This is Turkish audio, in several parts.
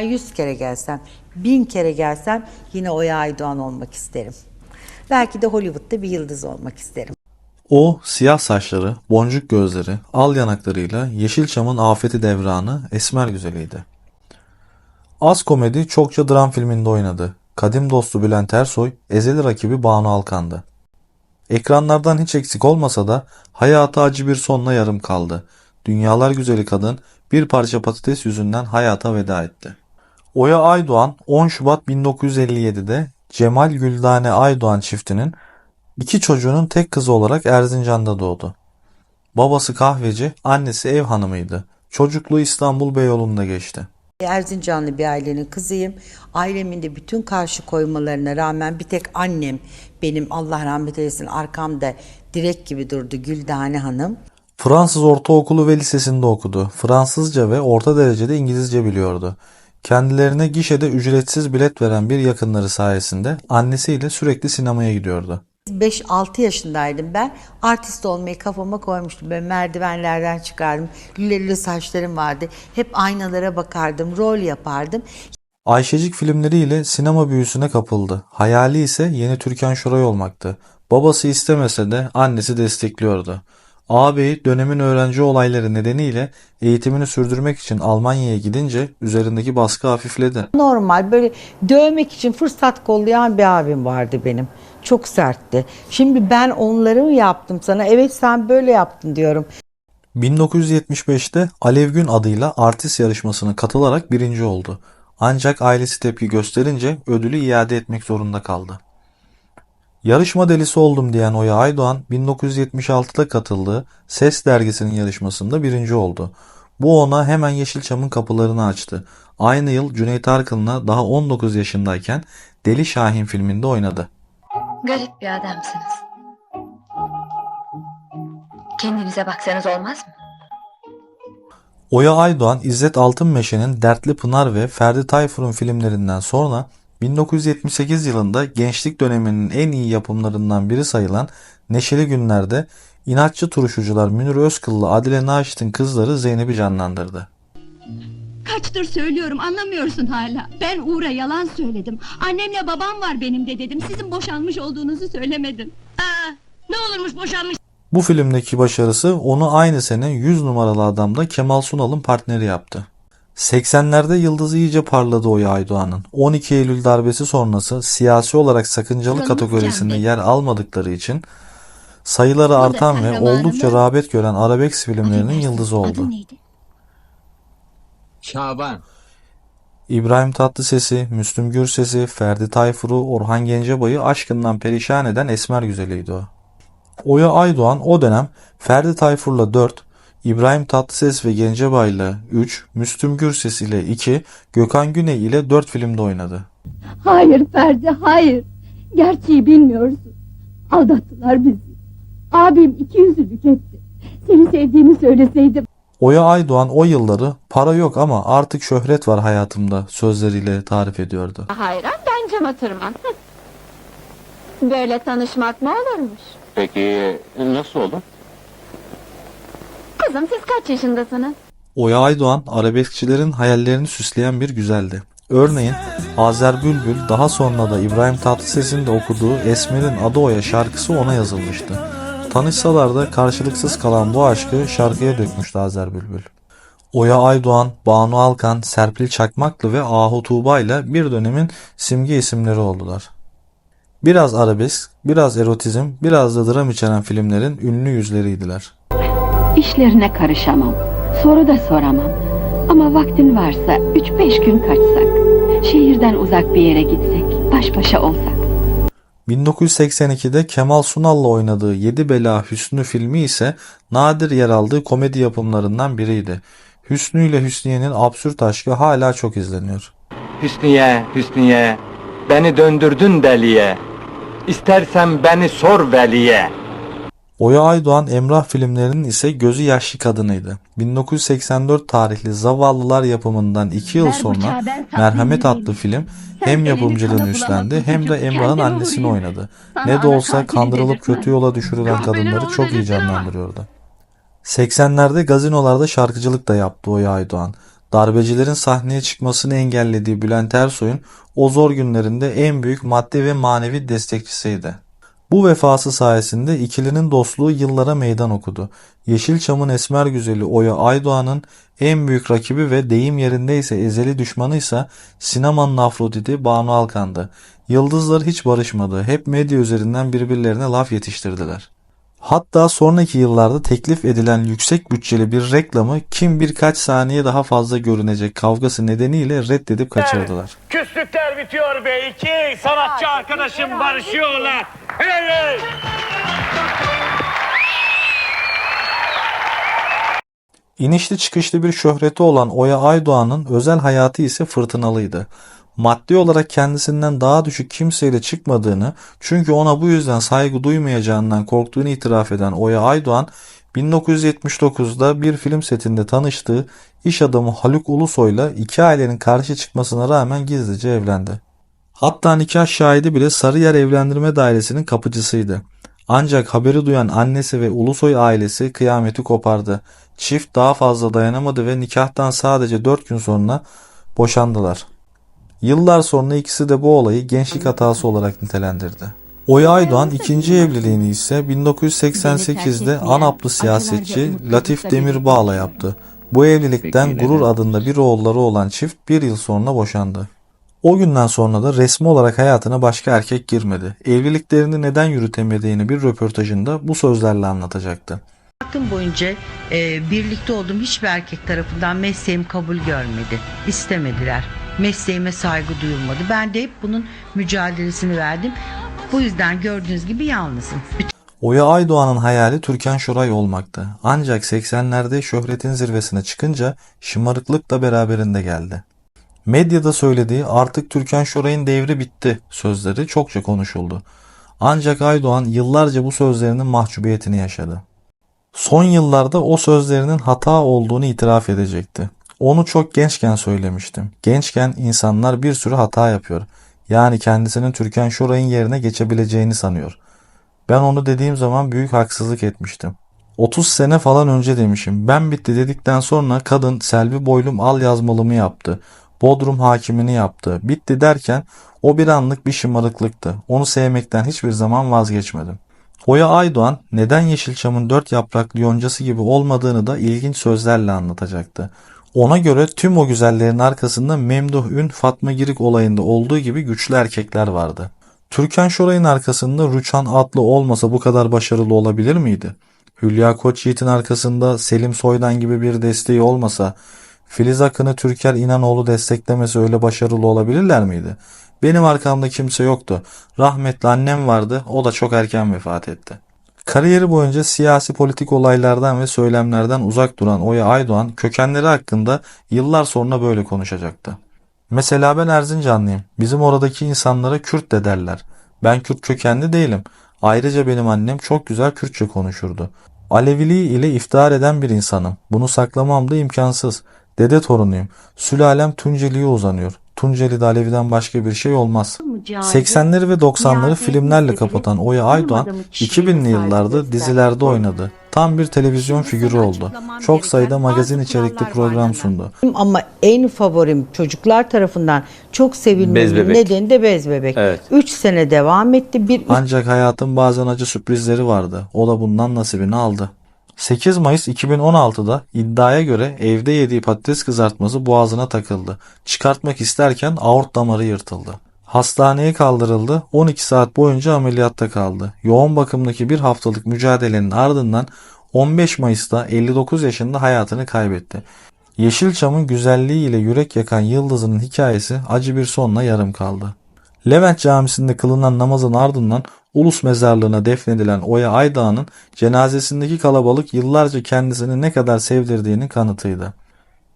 dünyaya yüz kere gelsem, bin kere gelsem yine Oya Aydoğan olmak isterim. Belki de Hollywood'da bir yıldız olmak isterim. O siyah saçları, boncuk gözleri, al yanaklarıyla Yeşilçam'ın afeti devranı esmer güzeliydi. Az komedi çokça dram filminde oynadı. Kadim dostu Bülent Ersoy, ezeli rakibi Banu Alkan'dı. Ekranlardan hiç eksik olmasa da hayatı acı bir sonla yarım kaldı. Dünyalar güzeli kadın bir parça patates yüzünden hayata veda etti. Oya Aydoğan 10 Şubat 1957'de Cemal Güldane Aydoğan çiftinin iki çocuğunun tek kızı olarak Erzincan'da doğdu. Babası kahveci, annesi ev hanımıydı. Çocukluğu İstanbul Beyoğlu'nda geçti. Erzincanlı bir ailenin kızıyım. Ailemin de bütün karşı koymalarına rağmen bir tek annem benim Allah rahmet eylesin arkamda direk gibi durdu Güldane Hanım. Fransız ortaokulu ve lisesinde okudu. Fransızca ve orta derecede İngilizce biliyordu. Kendilerine gişede ücretsiz bilet veren bir yakınları sayesinde annesiyle sürekli sinemaya gidiyordu. 5-6 yaşındaydım ben. Artist olmayı kafama koymuştum. Böyle merdivenlerden çıkardım. Lüle lüle saçlarım vardı. Hep aynalara bakardım. Rol yapardım. Ayşecik filmleriyle sinema büyüsüne kapıldı. Hayali ise yeni Türkan Şoray olmaktı. Babası istemese de annesi destekliyordu. Ağabeyi dönemin öğrenci olayları nedeniyle eğitimini sürdürmek için Almanya'ya gidince üzerindeki baskı hafifledi. Normal böyle dövmek için fırsat kollayan bir abim vardı benim. Çok sertti. Şimdi ben onları mı yaptım sana? Evet sen böyle yaptın diyorum. 1975'te Alev Gün adıyla artist yarışmasına katılarak birinci oldu. Ancak ailesi tepki gösterince ödülü iade etmek zorunda kaldı. Yarışma delisi oldum diyen Oya Aydoğan 1976'da katıldığı Ses dergisinin yarışmasında birinci oldu. Bu ona hemen Yeşilçam'ın kapılarını açtı. Aynı yıl Cüneyt Arkın'la daha 19 yaşındayken Deli Şahin filminde oynadı. Garip bir adamsınız. Kendinize baksanız olmaz mı? Oya Aydoğan, İzzet Altınmeşe'nin Dertli Pınar ve Ferdi Tayfur'un filmlerinden sonra 1978 yılında gençlik döneminin en iyi yapımlarından biri sayılan Neşeli Günler'de inatçı turşucular Münir Özkıl'la Adile Naşit'in kızları Zeynep'i canlandırdı. Kaçtır söylüyorum anlamıyorsun hala. Ben Uğur'a yalan söyledim. Annemle babam var benim de dedim. Sizin boşanmış olduğunuzu söylemedim. Aa, ne olurmuş boşanmış Bu filmdeki başarısı onu aynı sene 100 numaralı adamda Kemal Sunal'ın partneri yaptı. 80'lerde yıldızı iyice parladı Oya Aydoğan'ın. 12 Eylül darbesi sonrası siyasi olarak sakıncalı kategorisinde yer almadıkları için sayıları artan ve oldukça rağbet gören Arabex filmlerinin yıldızı oldu. Şaban. İbrahim Tatlıses'i, Müslüm Gürses'i, Ferdi Tayfur'u, Orhan Gencebay'ı aşkından perişan eden esmer güzeliydi o. Oya Aydoğan o dönem Ferdi Tayfur'la 4, İbrahim Tatlıses ve Gencebay'la 3, Müslüm Gürses ile 2, Gökhan Güney ile 4 filmde oynadı. Hayır Ferdi hayır. Gerçeği bilmiyorsun. Aldattılar bizi. Abim iki yüzlülük etti. Seni sevdiğimi söyleseydim. Oya Aydoğan o yılları para yok ama artık şöhret var hayatımda sözleriyle tarif ediyordu. Hayran ben cama tırman. Böyle tanışmak ne olurmuş? Peki nasıl olur? Kızım siz kaç yaşındasınız? Oya Aydoğan arabeskçilerin hayallerini süsleyen bir güzeldi. Örneğin Azer Bülbül daha sonra da İbrahim Tatlıses'in de okuduğu Esmer'in Adı Oya şarkısı ona yazılmıştı. Tanışsalar da karşılıksız kalan bu aşkı şarkıya dökmüştü Azer Bülbül. Oya Aydoğan, Banu Alkan, Serpil Çakmaklı ve Ahu Tuğba ile bir dönemin simge isimleri oldular. Biraz arabesk, biraz erotizm, biraz da dram içeren filmlerin ünlü yüzleriydiler. İşlerine karışamam. Soru da soramam. Ama vaktin varsa üç beş gün kaçsak. Şehirden uzak bir yere gitsek. Baş başa olsak. 1982'de Kemal Sunal'la oynadığı Yedi Bela Hüsnü filmi ise nadir yer aldığı komedi yapımlarından biriydi. Hüsnü ile Hüsniye'nin absürt aşkı hala çok izleniyor. Hüsniye, Hüsniye, beni döndürdün deliye. İstersen beni sor veliye. Oya Aydoğan Emrah filmlerinin ise gözü yaşlı kadınıydı. 1984 tarihli Zavallılar yapımından 2 yıl sonra Merhamet adlı film hem yapımcılığını üstlendi hem de Emrah'ın annesini oynadı. Ne de olsa kandırılıp kötü yola düşürülen kadınları çok iyi canlandırıyordu. 80'lerde gazinolarda şarkıcılık da yaptı Oya Aydoğan. Darbecilerin sahneye çıkmasını engellediği Bülent Ersoy'un o zor günlerinde en büyük maddi ve manevi destekçisiydi. Bu vefası sayesinde ikilinin dostluğu yıllara meydan okudu. Yeşilçam'ın esmer güzeli Oya Aydoğan'ın en büyük rakibi ve deyim yerindeyse ezeli düşmanıysa sinemanın Afrodit'i Banu Alkan'dı. Yıldızlar hiç barışmadı. Hep medya üzerinden birbirlerine laf yetiştirdiler. Hatta sonraki yıllarda teklif edilen yüksek bütçeli bir reklamı kim birkaç saniye daha fazla görünecek kavgası nedeniyle reddedip kaçırdılar. Küslükler bitiyor be. İki sanatçı arkadaşım barışıyorlar. Evet. İnişli çıkışlı bir şöhreti olan Oya Aydoğan'ın özel hayatı ise fırtınalıydı. Maddi olarak kendisinden daha düşük kimseyle çıkmadığını çünkü ona bu yüzden saygı duymayacağından korktuğunu itiraf eden Oya Aydoğan 1979'da bir film setinde tanıştığı iş adamı Haluk Ulusoy'la iki ailenin karşı çıkmasına rağmen gizlice evlendi. Hatta nikah şahidi bile Sarıyer Evlendirme Dairesi'nin kapıcısıydı. Ancak haberi duyan annesi ve Ulusoy ailesi kıyameti kopardı. Çift daha fazla dayanamadı ve nikahtan sadece 4 gün sonra boşandılar. Yıllar sonra ikisi de bu olayı gençlik hatası olarak nitelendirdi. Oya Aydoğan ikinci evliliğini ise 1988'de Anaplı siyasetçi Latif Demirbağ'la yaptı. Bu evlilikten Gurur adında bir oğulları olan çift bir yıl sonra boşandı. O günden sonra da resmi olarak hayatına başka erkek girmedi. Evliliklerini neden yürütemediğini bir röportajında bu sözlerle anlatacaktı. Hayatım boyunca e, birlikte olduğum hiçbir erkek tarafından mesleğim kabul görmedi. İstemediler. Mesleğime saygı duyulmadı. Ben de hep bunun mücadelesini verdim. Bu yüzden gördüğünüz gibi yalnızım. Oya Aydoğan'ın hayali Türkan Şoray olmaktı. Ancak 80'lerde şöhretin zirvesine çıkınca şımarıklık da beraberinde geldi. Medyada söylediği artık Türkan Şoray'ın devri bitti sözleri çokça konuşuldu. Ancak Aydoğan yıllarca bu sözlerinin mahcubiyetini yaşadı. Son yıllarda o sözlerinin hata olduğunu itiraf edecekti. Onu çok gençken söylemiştim. Gençken insanlar bir sürü hata yapıyor. Yani kendisinin Türkan Şoray'ın yerine geçebileceğini sanıyor. Ben onu dediğim zaman büyük haksızlık etmiştim. 30 sene falan önce demişim. Ben bitti dedikten sonra kadın Selvi Boylum al yazmalımı yaptı. Bodrum hakimini yaptı. Bitti derken o bir anlık bir şımarıklıktı. Onu sevmekten hiçbir zaman vazgeçmedim. Oya Aydoğan neden Yeşilçam'ın dört yapraklı yoncası gibi olmadığını da ilginç sözlerle anlatacaktı. Ona göre tüm o güzellerin arkasında Memduh Ün Fatma Girik olayında olduğu gibi güçlü erkekler vardı. Türkan Şoray'ın arkasında Rüçhan Atlı olmasa bu kadar başarılı olabilir miydi? Hülya Koçyiğit'in arkasında Selim Soydan gibi bir desteği olmasa Filiz Akın'ı Türker İnanoğlu desteklemesi öyle başarılı olabilirler miydi? Benim arkamda kimse yoktu. Rahmetli annem vardı, o da çok erken vefat etti. Kariyeri boyunca siyasi politik olaylardan ve söylemlerden uzak duran Oya Aydoğan kökenleri hakkında yıllar sonra böyle konuşacaktı. Mesela ben Erzincanlıyım. Bizim oradaki insanlara Kürt de derler. Ben Kürt kökenli değilim. Ayrıca benim annem çok güzel Kürtçe konuşurdu. Aleviliği ile iftihar eden bir insanım. Bunu saklamam da imkansız. Dede torunuyum. Sülalem Tunceli'ye uzanıyor. Tunceli'de Alevi'den başka bir şey olmaz. 80'leri ve 90'ları filmlerle kapatan Oya Aydoğan 2000'li yıllarda dizilerde oynadı. Tam bir televizyon figürü oldu. Çok sayıda magazin içerikli program sundu. Ama en favorim çocuklar tarafından çok Bez sevilmemin bebek. nedeni de Bez Bebek. Evet. 3 sene devam etti. Bir Ancak hayatın bazen acı sürprizleri vardı. O da bundan nasibini aldı. 8 Mayıs 2016'da iddiaya göre evde yediği patates kızartması boğazına takıldı. Çıkartmak isterken aort damarı yırtıldı. Hastaneye kaldırıldı. 12 saat boyunca ameliyatta kaldı. Yoğun bakımdaki bir haftalık mücadelenin ardından 15 Mayıs'ta 59 yaşında hayatını kaybetti. Yeşilçam'ın güzelliğiyle yürek yakan Yıldız'ın hikayesi acı bir sonla yarım kaldı. Levent Camisi'nde kılınan namazın ardından Ulus mezarlığına defnedilen Oya Aydağ'ın cenazesindeki kalabalık yıllarca kendisini ne kadar sevdirdiğinin kanıtıydı.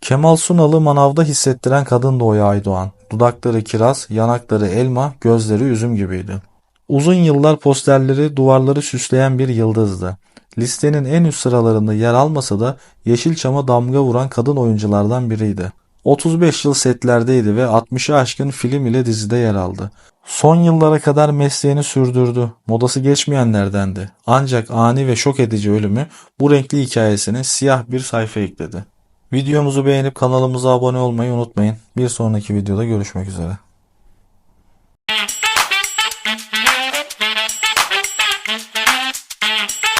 Kemal Sunal'ı manavda hissettiren kadın da Oya Aydoğan. Dudakları kiraz, yanakları elma, gözleri üzüm gibiydi. Uzun yıllar posterleri, duvarları süsleyen bir yıldızdı. Listenin en üst sıralarında yer almasa da Yeşilçam'a damga vuran kadın oyunculardan biriydi. 35 yıl setlerdeydi ve 60'ı aşkın film ile dizide yer aldı. Son yıllara kadar mesleğini sürdürdü. Modası geçmeyenlerdendi. Ancak ani ve şok edici ölümü bu renkli hikayesine siyah bir sayfa ekledi. Videomuzu beğenip kanalımıza abone olmayı unutmayın. Bir sonraki videoda görüşmek üzere.